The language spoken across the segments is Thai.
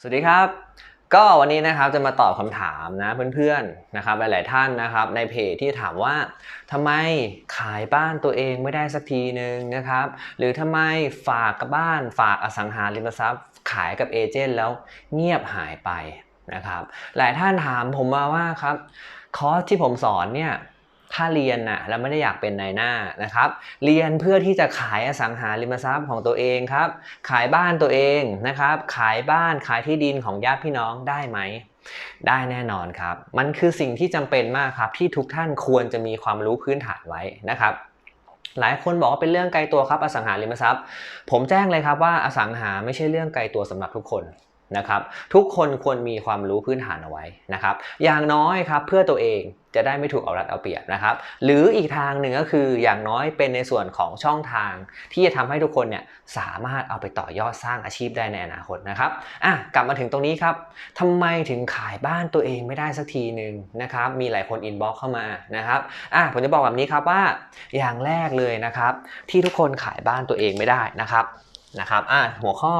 สวัสดีครับ ก็วันนี้นะครับจะมาตอบคำถามนะเพื่อนๆนะครับหลายๆท่านนะครับ ในเพจที่ถามว่าทำไมขายบ้านตัวเองไม่ได้สักทีหนึ่งนะครับ หรือทำไมฝากกับบ้านฝากอสังหาริมทรัพย์ ขายกับเอเจนต์แล้วเงียบหายไปนะครับ หลายท่านถามผมมาว่าครับคอร์สที่ผมสอนเนี่ย ถ้าเรียนนะแล้วไม่ได้อยากเป็นนายหน้านะครับ เรียนเพื่อที่จะขายอสังหาริมทรัพย์ของตัวเองครับ ขายบ้านตัวเองนะครับ ขายบ้านขายที่ดินของญาติพี่น้องได้ไหม ได้แน่นอนครับ มันคือสิ่งที่จำเป็นมากครับ ที่ทุกท่านควรจะมีความรู้พื้นฐานไว้นะครับหลายคนบอกว่าเป็นเรื่องไกลตัวครับอสังหาริมทรัพย์ ผมแจ้งเลยครับว่าอสังหาไม่ใช่เรื่องไกลตัวสำหรับทุกคน นะครับทุกคนควรมีความรู้พื้นฐานเอาไว้นะครับอย่างน้อยครับเพื่อตัวเองจะได้ไม่ถูกเอารัดเอาเปรียบนะครับหรืออีกทางหนึ่งก็คืออย่างน้อยเป็นในส่วนของช่องทาง ที่จะทำให้ทุกคนเนี่ยสามารถเอาไปต่อยอดสร้างอาชีพได้ในอนาคตนะครับอะกลับมาถึงตรงนี้ครับทำไมถึงขายบ้านตัวเองไม่ได้สักทีหนึ่งนะครับมีหลายคนอินบ็อกเข้ามานะครับอะผมจะบอกแบบนี้ครับว่าอย่างแรกเลยนะครับที่ทุกคนขายบ้านตัวเองไม่ได้นะครับนะครับอะหัวข้อ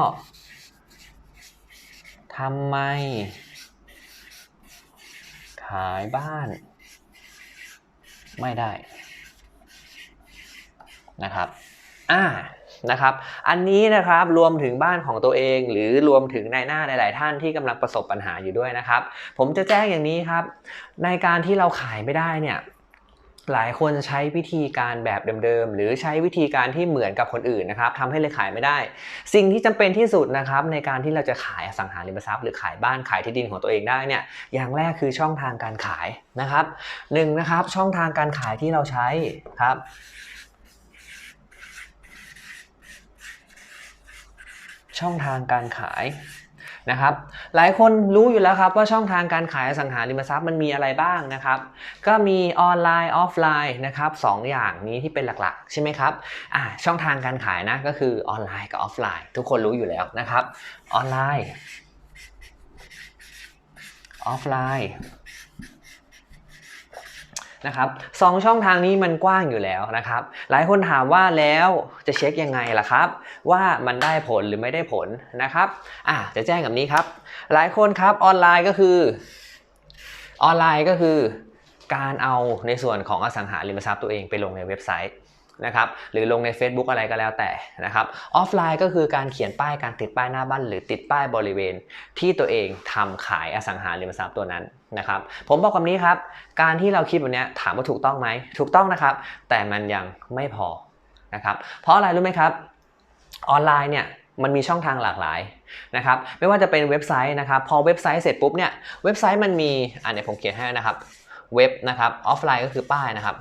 ทำไม ขายบ้าน ไม่ได้ นะครับ อ่านะครับ อันนี้นะครับรวมถึงบ้านของตัวเอง หรือรวมถึงนายหน้าหลาย ๆ ท่านที่กำลังประสบปัญหาอยู่ด้วยนะครับ ผมจะแจ้งอย่างนี้ครับ ในการที่เราขายไม่ได้เนี่ย หลายคนใช้วิธีการแบบเดิมๆ หรือใช้วิธีการที่เหมือนกับคนอื่นนะครับทำให้เลยขายไม่ได้ สิ่งที่จำเป็นที่สุดนะครับในการที่เราจะขายสังหาริมทรัพย์หรือขายบ้านขายที่ดินของตัวเองได้เนี่ยอย่างแรกคือช่องทางการขายนะครับหนึ่งนะครับช่องทางการขายที่เราใช้ครับช่องทางการขาย นะครับหลายคนรู้อยู่แล้วครับว่าช่องทางการขายอสังหาริมทรัพย์มันมีอะไรบ้างนะครับก็มีออนไลน์ออฟไลน์นะครับสองอย่างนี้ที่เป็นหลักๆ ใช่ไหมครับอ่าช่องทางการขายนะก็คือออนไลน์กับออฟไลน์ ทุกคนรู้อยู่แล้วนะครับออนไลน์ออฟไลน์นะครับสองช่องทางนี้มันกว้างอยู่แล้วนะครับ หลายคนถามว่าแล้วจะเช็คยังไงล่ะครับ ว่ามันได้ผลหรือไม่ได้ผลนะครับอะจะแจ้งกับนี้ครับ หลายคนครับออนไลน์ก็คือ ออนไลน์ก็คือ การเอาในส่วนของอสังหาริมทรัพย์ตัวเองไปลงในเว็บไซต์นะครับหรือลงใน Facebook อะไรก็แล้วแต่นะครับออฟไลน์ก็คือการเขียนป้ายการติดป้ายหน้าบ้านหรือติดป้ายบริเวณ ที่ตัวเองทำขายอสังหาริมทรัพย์ตัวนั้นนะครับผมบอกคำนี้ครับ การที่เราคิดแบบนี้ถามว่าถูกต้องไหมถูกต้องนะครับ แต่มันยังไม่พอนะครับเพราะอะไรรู้ไหมครับ ออนไลน์เนี่ยมันมีช่องทางหลากหลายนะครับไม่ว่าจะเป็นเว็บไซต์นะครับพอเว็บไซต์เสร็จปุ๊บเนี่ยเว็บไซต์มันมีอ่าเนี่ยผมเขียนให้นะครับเว็บนะครับออฟไลน์ก็คือป้ายนะครับ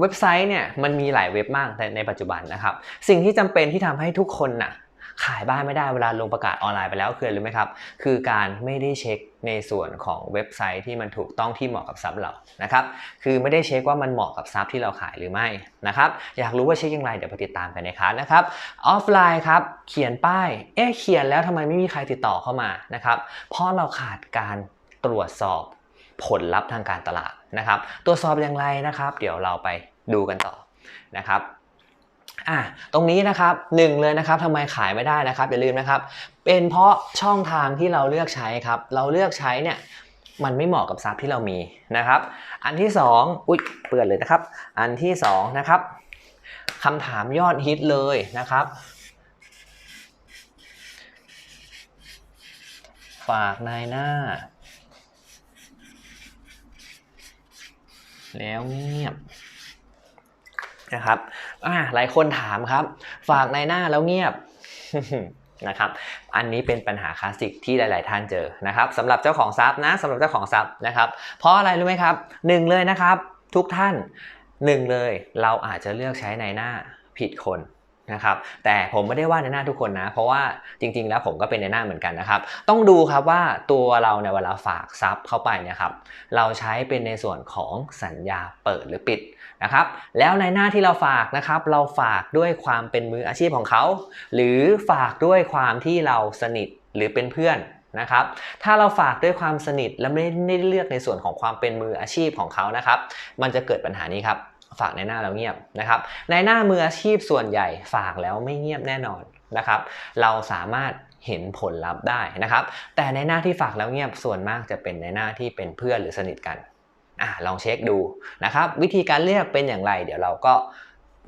เว็บไซต์เนี่ยมันมีหลายเว็บมากในในปัจจุบันนะครับ สิ่งที่จำเป็นที่ทำให้ทุกคนน่ะ ขายบ้านไม่ได้เวลาลงประกาศออนไลน์ไปแล้วคืออะไรรู้ไหมครับ คือการไม่ได้เช็คในส่วนของเว็บไซต์ที่มันถูกต้องที่เหมาะกับซับเรานะครับ คือไม่ได้เช็คว่ามันเหมาะกับซับที่เราขายหรือไม่นะครับ อยากรู้ว่าเช็คอย่างไรเดี๋ยวไปติดตามกันในคลาสนะครับ ออฟไลน์ครับ เขียนป้าย เอ๊ะเขียนแล้วทำไมไม่มีใครติดต่อเข้ามานะครับ เพราะเราขาดการตรวจสอบผลลัพธ์ทางการตลาดนะครับ ตรวจสอบอย่างไรนะครับ เดี๋ยวเราไปดูกันต่อนะครับ อะตรงนี้นะครับหนึ่งเลยนะครับทำไมขายไม่ได้นะครับอย่าลืมนะครับ เป็นเพราะช่องทางที่เราเลือกใช้ครับ เราเลือกใช้เนี่ยมันไม่เหมาะกับซับที่เรามีนะครับ อันที่สองอุ้ยเปื่อนเลยนะครับ อันที่สองนะครับคำถามยอดฮิตเลยนะครับ ฝากนายหน้า แล้วเงียบ นะครับอ่าหลายคนถามครับ ฝากในหน้าแล้วเงียบนะครับอันนี้เป็นปัญหาคลาสสิกที่หลาย ๆ ท่านเจอนะครับสำหรับเจ้าของทรัพย์นะสำหรับเจ้าของทรัพย์นะครับ เพราะอะไรรู้ไหมครับหนึ่งเลยนะครับ ทุกท่านหนึ่งเลยเราอาจจะเลือกใช้ในหน้าผิดคน นะครับแต่ผมไม่ได้ว่าในหน้าทุกคนนะ เพราะว่าจริง ๆ แล้วผมก็เป็นในหน้าเหมือนกันนะครับ ต้องดูครับว่าตัวเราในเวลาฝากทรัพย์เข้าไปเนะครับเราใช้เป็นในส่วนของสัญญาเปิดหรือปิดนะครับแล้วในหน้าที่เราฝากนะครับเราฝากด้วยความเป็นมืออาชีพของเขา หรือฝากด้วยความที่เราสนิทหรือเป็นเพื่อนนะครับถ้าเราฝากด้วยความสนิทและไม่ได้เลือกในส่วนของความเป็นมืออาชีพของเขานะครับ มันจะเกิดปัญหานี้ครับ ฝากในหน้าแล้วเงียบนะครับในหน้ามืออาชีพส่วนใหญ่ฝากแล้วไม่เงียบแน่นอนนะครับ เราสามารถเห็นผลลัพธ์ได้นะครับ แต่ในหน้าที่ฝากแล้วเงียบส่วนมากจะเป็นในหน้าที่เป็นเพื่อนหรือสนิทกันอ่าลองเช็คดูนะครับ วิธีการเลือกเป็นอย่างไร เดี๋ยวเราก็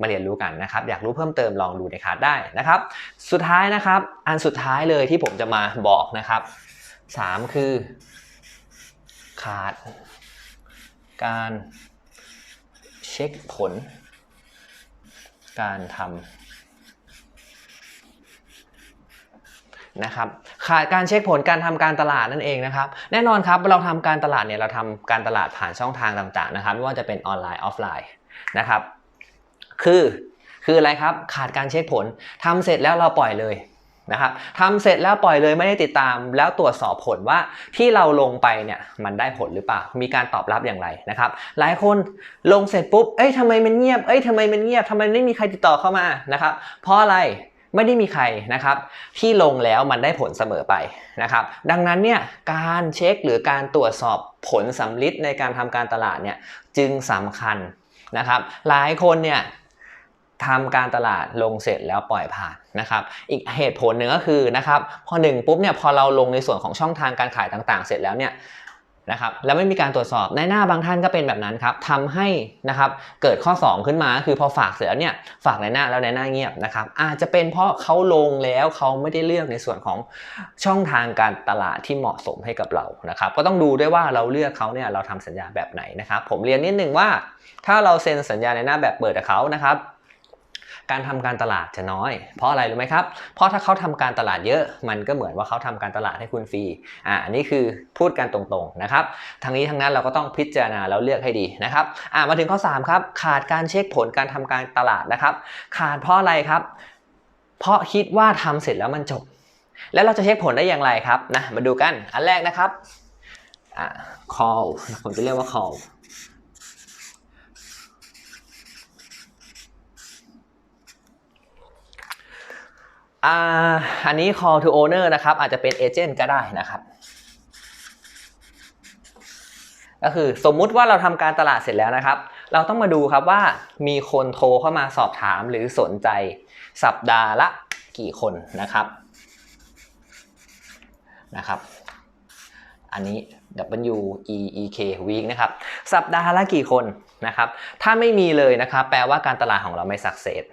มาเรียนรู้กันนะครับ อยากรู้เพิ่มเติมลองดูในคลาสได้นะครับ สุดท้ายนะครับ อันสุดท้ายเลยที่ผมจะมาบอกนะครับสามคือ ขาด การ เช็คผล การทำนะครับขาดการเช็คผลการทำการตลาดนั่นเองนะครับ แน่นอนครับเราทำการตลาดเนี่ยเราทำการตลาดผ่านช่องทางต่างๆนะครับ ไม่ว่าจะเป็นออนไลน์ออฟไลน์นะครับ คือคืออะไรครับขาดการเช็คผลทำเสร็จแล้วเราปล่อยเลย นะครับทำเสร็จแล้วปล่อยเลยไม่ได้ติดตามแล้วตรวจสอบผลว่าที่เราลงไปเนี่ยมันได้ผลหรือเปล่า มีการตอบรับอย่างไรนะครับ หลายคนลงเสร็จปุ๊บ เอ้ยทำไมมันเงียบ เอ้ยทำไมมันเงียบทำไมไม่มีใครติดต่อเข้ามานะครับ เพราะอะไรไม่ได้มีใครนะครับ ที่ลงแล้วมันได้ผลเสมอไปนะครับ ดังนั้นเนี่ยการเช็คหรือการตรวจสอบผลสำลิดในการทำการตลาดเนี่ยจึงสำคัญนะครับ หลายคนเนี่ย ทำการตลาดลงเสร็จแล้วปล่อยผ่านนะครับ อีกเหตุผลหนึ่งก็คือนะครับพอหนึ่งปุ๊บเนี่ยพอเราลงในส่วนของช่องทางการขายต่างๆ เสร็จแล้วเนี่ยนะครับแล้วไม่มีการตรวจสอบในหน้าบางท่านก็เป็นแบบนั้นครับทำให้นะครับเกิดข้อ 2 ขึ้นมาคือพอฝากเสร็จแล้วเนี่ยฝากในหน้าแล้วในหน้าเงียบนะครับอาจจะเป็นเพราะเขาลงแล้วเขาไม่ได้เลือกในส่วนของช่องทางการตลาดที่เหมาะสมให้กับเรานะครับก็ต้องดูด้วยว่าเราเลือกเขาเนี่ยเราทำสัญญาแบบไหนนะครับผมเรียนนิดนึงว่า ถ้าเราเซ็นสัญญาในหน้าแบบเปิดกับเขานะครับ การทำการตลาดจะน้อย เพราะอะไรรู้ไหมครับ เพราะถ้าเขาทำการตลาดเยอะ มันก็เหมือนว่าเขาทำการตลาดให้คุณฟรีอ่าอันนี้คือพูดกันตรงๆนะครับทั้งนี้ทั้งนั้นเราก็ต้องพิจารณาแล้วเลือกให้ดีนะครับอ่ามาถึงข้อ3ครับขาดการเช็คผลการทำการตลาดนะครับขาดเพราะอะไรครับ เพราะคิดว่าทำเสร็จแล้วมันจบ แล้วเราจะเช็คผลได้อย่างไรครับนะมาดูกันอันแรกนะครับอ่า call ผมจะเรียกว่า call อ่าอันนี้ call to owner นะครับอาจจะเป็นเอเจนต์ก็ได้นะครับ ก็คือสมมุติว่าเราทำการตลาดเสร็จแล้วนะครับ เราต้องมาดูครับว่ามีคนโทรเข้ามาสอบถามหรือสนใจสัปดาห์ละกี่คนนะครับนะครับ อันนี้ W E E K week นะครับ สัปดาห์ละกี่คนนะครับ ถ้าไม่มีเลยนะครับ แปลว่าการตลาดของเราไม่สักเซส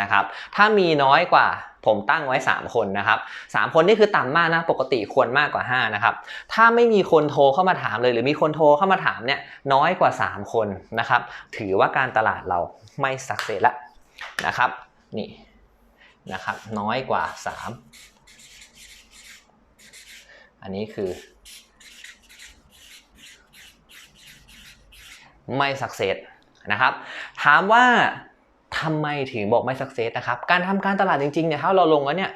นะครับ ถ้ามีน้อยกว่าผมตั้งไว้ 3 คนนะครับ3คนนี่คือต่ำมากนะปกติควรมากกว่า 5 นะครับ ถ้าไม่มีคนโทรเข้ามาถามเลย หรือมีคนโทรเข้ามาถามเนี่ยน้อยกว่า 3 คนนะครับ ถือว่าการตลาดเราไม่สักเซสละนะครับนี่นะครับน้อยกว่า 3 อันนี้คือไม่สักเซสนะครับ ถามว่า ทำไมถึงบอกไม่สักเซสนะครับ การทำการตลาดจริงๆเนี่ยถ้าเราลงแล้วเนี่ย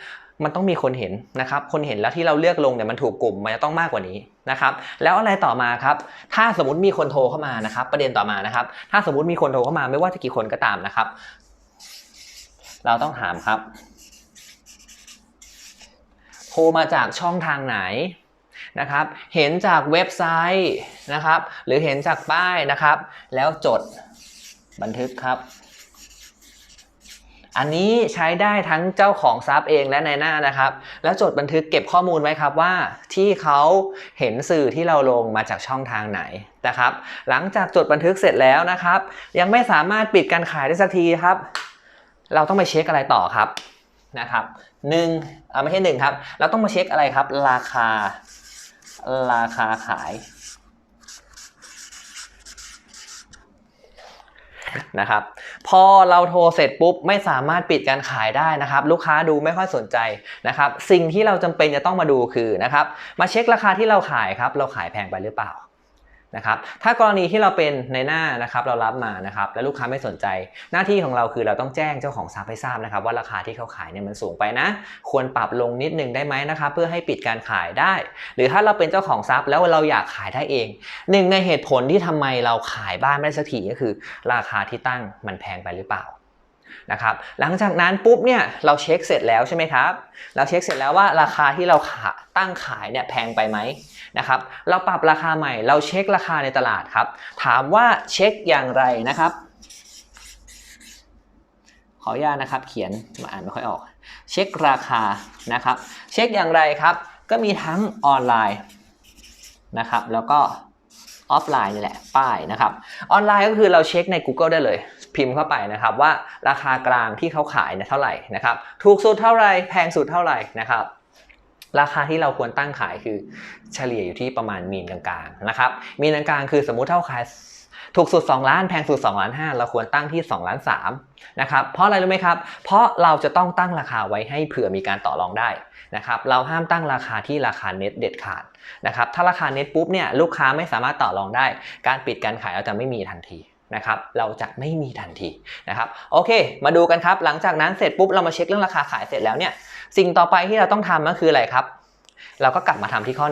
มันต้องมีคนเห็นนะครับ คนเห็นแล้วที่เราเลือกลงเนี่ยมันถูกกลุ่มมันจะต้องมากกว่านี้นะครับ แล้วอะไรต่อมาครับ ถ้าสมมติมีคนโทรเข้ามานะครับ ประเด็นต่อมานะครับ ถ้าสมมติมีคนโทรเข้ามาไม่ว่าจะกี่คนก็ตามนะครับ เราต้องถามครับ โทรมาจากช่องทางไหนนะครับ เห็นจากเว็บไซต์นะครับ หรือเห็นจากป้ายนะครับ แล้วจดบันทึกครับ อันนี้ใช้ได้ทั้งเจ้าของทรัพย์เองและในหน้านะครับ แล้วจดบันทึกเก็บข้อมูลไว้ครับว่าที่เขาเห็นสื่อที่เราลงมาจากช่องทางไหนนะครับ หลังจากจดบันทึกเสร็จแล้วนะครับ ยังไม่สามารถปิดการขายได้สักทีครับ เราต้องไปเช็คอะไรต่อครับนะครับหนึ่งอ่าไม่ใช่หนึ่งครับ เราต้องมาเช็คอะไรครับ ราคา ราคาขาย นะครับพอเราโทรเสร็จปุ๊บไม่สามารถปิดการขายได้นะครับ ลูกค้าดูไม่ค่อยสนใจนะครับ สิ่งที่เราจำเป็นจะต้องมาดูคือนะครับมาเช็คราคาที่เราขายครับ เราขายแพงไปหรือเปล่า นะครับถ้ากรณีที่เราเป็นในหน้านะครับเรารับมานะครับแล้วลูกค้าไม่สนใจ หน้าที่ของเราคือเราต้องแจ้งเจ้าของทรัพย์ให้ทราบนะครับว่าราคาที่เขาขายเนี่ยมันสูงไปนะ ควรปรับลงนิดนึงได้ไหมนะครับเพื่อให้ปิดการขายได้ หรือถ้าเราเป็นเจ้าของทรัพย์แล้วเราอยากขายได้เองหนึ่งในเหตุผลที่ทำไมเราขายบ้านไม่ได้สักทีก็คือ ราคาที่ตั้งมันแพงไปหรือเปล่า นะครับหลังจากนั้นปุ๊บเนี่ยเราเช็คเสร็จแล้วใช่ไหมครับ เราเช็คเสร็จแล้วว่าราคาที่เราขาตั้งขายเนี่ยแพงไปไหมนะครับเราปรับราคาใหม่เราเช็คราคาในตลาดครับ ถามว่าเช็คอย่างไรนะครับ ขออนุญาตนะครับ เขียนมาอ่านไม่ค่อยออก เช็คราคานะครับ เช็คอย่างไรครับ ก็มีทั้งออนไลน์นะครับแล้วก็ออฟไลน์นี่แหละป้ายนะครับออนไลน์ก็คือเราเช็คใน Google ได้เลย พิมพ์เข้าไปนะครับว่าราคากลางที่เขาขายเนี่ยเท่าไหร่นะครับถูกสุดเท่าไหร่แพงสุดเท่าไหร่นะครับราคาที่เราควรตั้งขายคือเฉลี่ยอยู่ที่ประมาณมีนกลางๆนะครับมีนกลางๆคือสมมุติเท่าขายถูกสุด 2 ล้านแพงสุด2ล้าน5เราควรตั้งที่2ล้าน3นะครับเพราะอะไรรู้ไหมครับ เพราะเราจะต้องตั้งราคาไว้ให้เผื่อมีการต่อรองได้นะครับเราห้ามตั้งราคาที่ราคาเน็ตเด็ดขาดนะครับถ้าราคาเน็ตปุ๊บเนี่ยลูกค้าไม่สามารถต่อรองได้ การปิดการขายเราจะไม่มีทันที นะครับเราจะไม่มีทันทีนะครับโอเค มาดูกันครับ หลังจากนั้นเสร็จปุ๊บเรามาเช็คเรื่องราคาขายเสร็จแล้วเนี่ยสิ่งต่อไปที่เราต้องทำก็คืออะไรครับ เราก็กลับมาทำที่ข้อ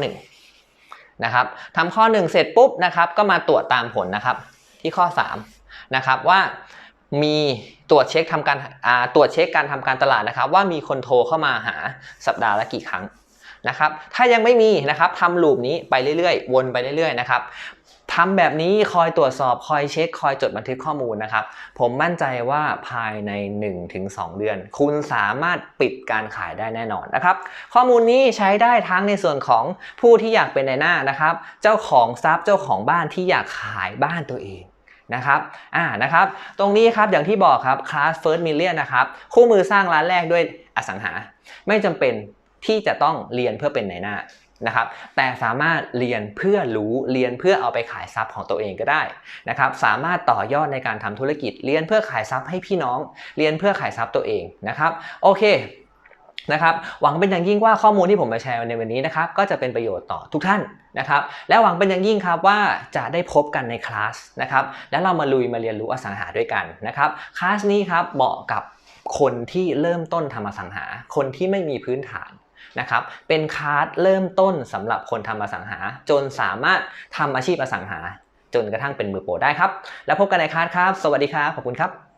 1นะครับทำข้อ 1 เสร็จปุ๊บนะครับก็มาตรวจตามผลนะครับที่ข้อ3นะครับว่ามีตรวจเช็คทำการตรวจเช็คการทำการตลาดนะครับ ว่ามีคนโทรเข้ามาหาสัปดาห์ละกี่ครั้งนะครับถ้ายังไม่มีนะครับทำลูปนี้ไปเรื่อยๆ วนไปเรื่อยๆนะครับ ทำแบบนี้คอยตรวจสอบคอยเช็คคอยจดบันทึกข้อมูลนะครับ ผมมั่นใจว่าภายใน 1-2 เดือน คุณสามารถปิดการขายได้แน่นอนนะครับ ข้อมูลนี้ใช้ได้ทั้งในส่วนของผู้ที่อยากเป็นในหน้านะครับ เจ้าของทรัพย์เจ้าของบ้านที่อยากขายบ้านตัวเองนะครับอ่านะครับ ตรงนี้ครับอย่างที่บอกครับ Class First Million นะครับ คู่มือสร้างร้านแรกด้วยอสังหา ไม่จำเป็นที่จะต้องเรียนเพื่อเป็นในหน้า นะครับแต่สามารถเรียนเพื่อรู้เรียนเพื่อเอาไปขายทรัพย์ของตัวเองก็ได้นะครับสามารถต่อยอดในการทำธุรกิจ เรียนเพื่อขายทรัพย์ให้พี่น้อง เรียนเพื่อขายทรัพย์ตัวเองนะครับโอเคนะครับหวังเป็นอย่างยิ่งว่าข้อมูลที่ผมมาแชร์ในวันนี้นะครับก็จะเป็นประโยชน์ต่อทุกท่านนะครับและหวังเป็นอย่างยิ่งครับว่าจะได้พบกันในคลาสนะครับแล้วเรามาลุยมาเรียนรู้อสังหาด้วยกันนะครับคลาสนี้ครับเหมาะกับคนที่เริ่มต้นทำอสังหา คนที่ไม่มีพื้นฐาน นะครับ เป็นคาร์ดเริ่มต้นสำหรับคนทำอสังหา จนสามารถทำอาชีพอสังหา จนกระทั่งเป็นมือโปรได้ครับ แล้วพบกันในคาร์ดครับ สวัสดีครับ ขอบคุณครับ